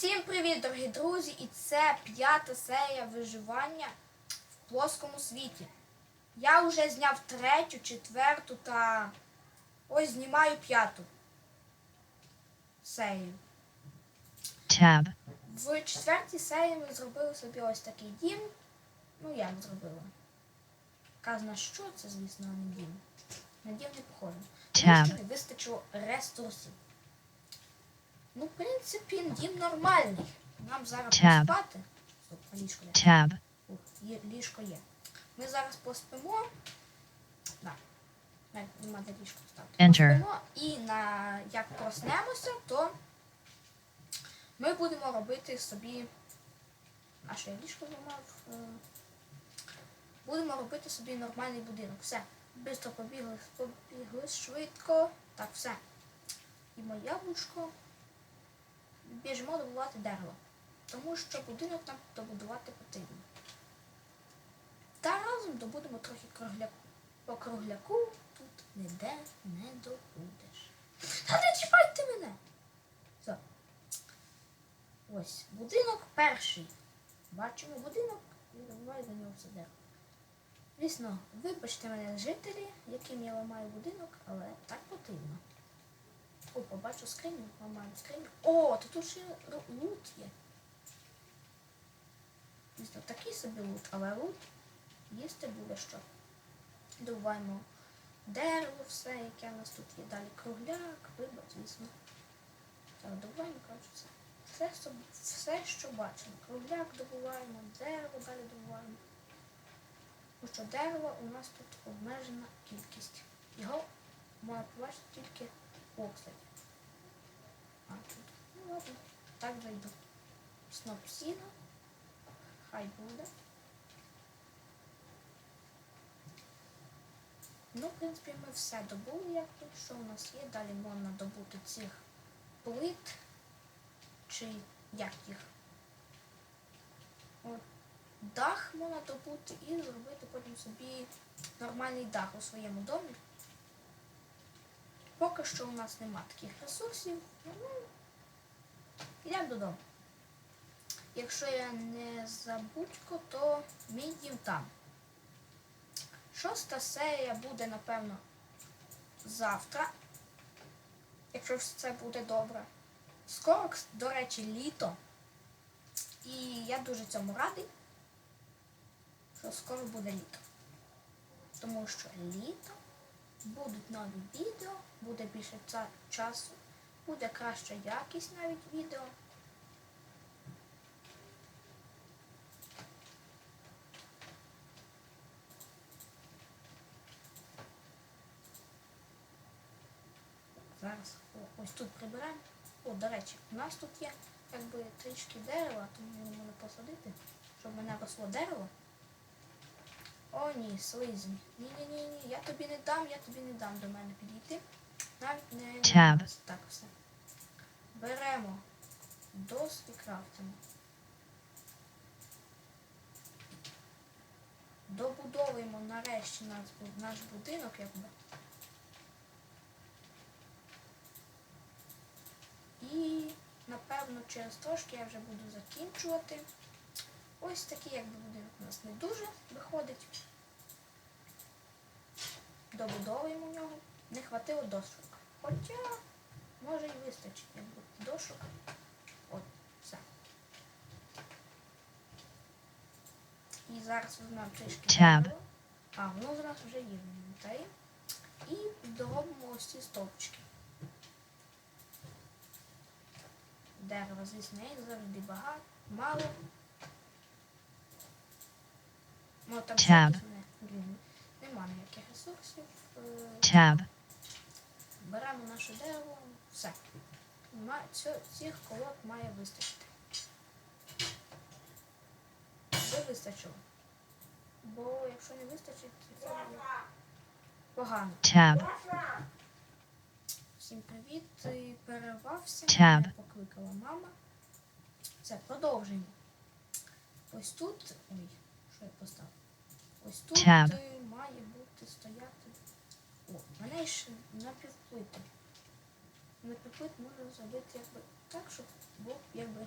Всім привіт, дорогі друзі! І це п'ята серія виживання в плоскому світі. Я вже зняв третю, четверту та ось знімаю п'яту серію. Tab. В четвертій серії ми зробили собі ось такий дім. Ну як зробили? Казна, що це, звісно, не дім. На дім не похоже. Не вистачило ресурсів. Ну, в принципі, дім нормальний. Нам зараз Tab. поспати. Стоп, а ліжко де? Tab. Ух, є, ліжко є. Ми зараз поспимо. Да. Навіть нема де ліжко ставити. Enter. Поспимо і на як проснемося, то ми будемо робити собі. Наше ліжко зламав. Е, Будемо робити собі нормальний будинок. Все. Бистро побігли, побігли швидко. Так, все. І моє яблучко. Біжимо добувати дерево. Тому що будинок нам добудувати потрібно. Та разом добудемо трохи кругляку. По кругляку тут ніде не добудеш. Та не чіпайте мене! Все. Ось, будинок перший. Бачимо будинок і добуваю до нього все дерево. Звісно, вибачте мене, жителі, яким я ламаю будинок, але так потрібно. О, побачу скриню, ламаю скриню. О, тут ще лут є. Звісно, такий собі лут, але лут їсти буде що. Добуваємо дерево, все, яке у нас тут є. Далі кругляк, вибор, звісно. Так, добуваємо, коротше, все. Все, все, що бачимо. Кругляк добуваємо, дерево далі добуваємо. Тому що дерева у нас тут обмежена кількість. Його можна побачити тільки о, кстати. А. Ну ладно, так зайду. Сноп сіна. Хай буде. Ну, в принципі, ми все добули, як тут, що у нас є. Далі можна добути цих плит. Чи як їх? От, дах можна добути і зробити потім собі нормальний дах у своєму домі. Поки що у нас нема таких ресурсів. Йдемо додому. Якщо я не забудько, то мій дім там. Шоста серія буде, напевно, завтра. Якщо все буде добре. Скоро, до речі, літо. І я дуже цьому радий, що скоро буде літо. Тому що літо будуть нові відео, буде більше часу, буде краща якість навіть відео. Зараз о, ось тут приберемо. О, до речі, у нас тут є якби трішки дерева, тому його можна посадити, щоб мене росло дерево. О, ні, слизень. Ні-ні-ні, ні, я тобі не дам, я тобі не дам до мене підійти. Навіть не Tab. так все. Беремо доски крафтимо. Добудовуємо нарешті наш, наш будинок, якби. І напевно через трошки я вже буду закінчувати. Ось такий якби будинок у нас не дуже виходить. Добудовуємо нього. Не хватило дошок. Хоча може і вистачить якби дошок. От, все. І зараз візьмемо трішки. А, воно зараз вже є в інвентарі. І доробимо ось ці стовпчики. Дерева, звісно, їх завжди багато, мало. Ну, там Tab. нема ніяких ресурсів. Е, Tab. Беремо наше дерево, все. Цих колод має вистачити. Би вистачило. Бо якщо не вистачить, це буде погано. Tab. Всім привіт. Ти перервався. Tab. Мене покликала мама. Все, продовжуємо. Ось тут. Ой, що я поставив? Ось тут Tab. е, має бути стояти. О, в мене ще напівплити. Напівплит можна зробити якби так, щоб був якби